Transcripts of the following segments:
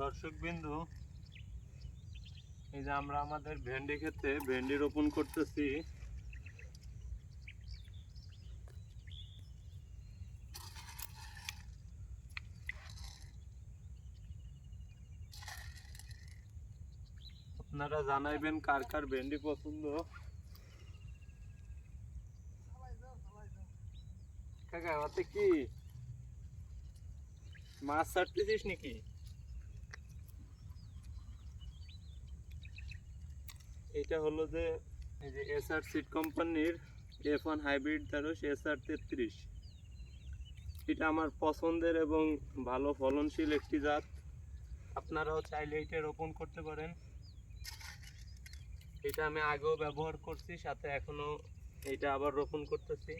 দর্শক বিন্দু এই যে আমরা আমাদের ভেন্ডি ক্ষেত্রে ভেন্ডি রোপণ করতেছি। আপনারা জানাইবেন কার কার ভেন্ডি পছন্দ? ওতে কি? মাছ ছাড়তেছিস নাকি? এটা হলো যে এই যে এসআর সিড কোম্পানির এফ ওয়ান হাইব্রিড ঢেঁড়স এসআর তেত্রিশ। এটা আমার পছন্দের এবং ভালো ফলনশীল একটি জাত। আপনারাও চাইলে এটা রোপণ করতে পারেন। এটা আমি আগেও ব্যবহার করছি, সাথে এখনও এটা আবার রোপণ করতেছি।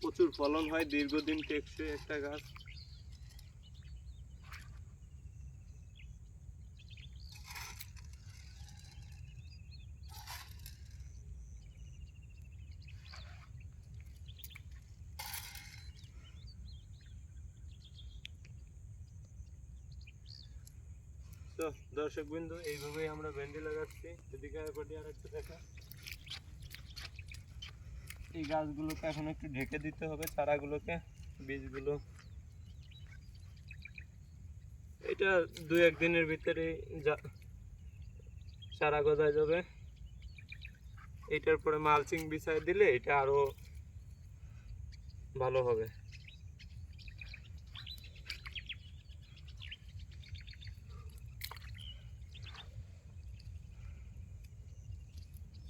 প্রচুর ফলন হয়, দীর্ঘদিন টেকসই একটা গাছ। তো দর্শক বিন্দু, এইভাবেই আমরা ভেন্ডি লাগাচ্ছি। এদিকে এই গাছগুলোকে এখন একটু ঢেকে দিতে হবে, চারাগুলোকে, বীজগুলো। এটা দু একদিনের ভিতরে চারা গজায় যাবে। এটার পরে মালচিং বিছাই দিলে এটা আরও ভালো হবে।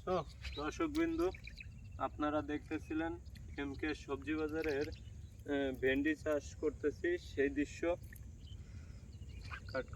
তো দর্শক বিন্দু আপনারা দেখতেছিলেন এমকে সবজি বাজারের ভেন্ডি চাষ করতেছি সেই দৃশ্য। কাট।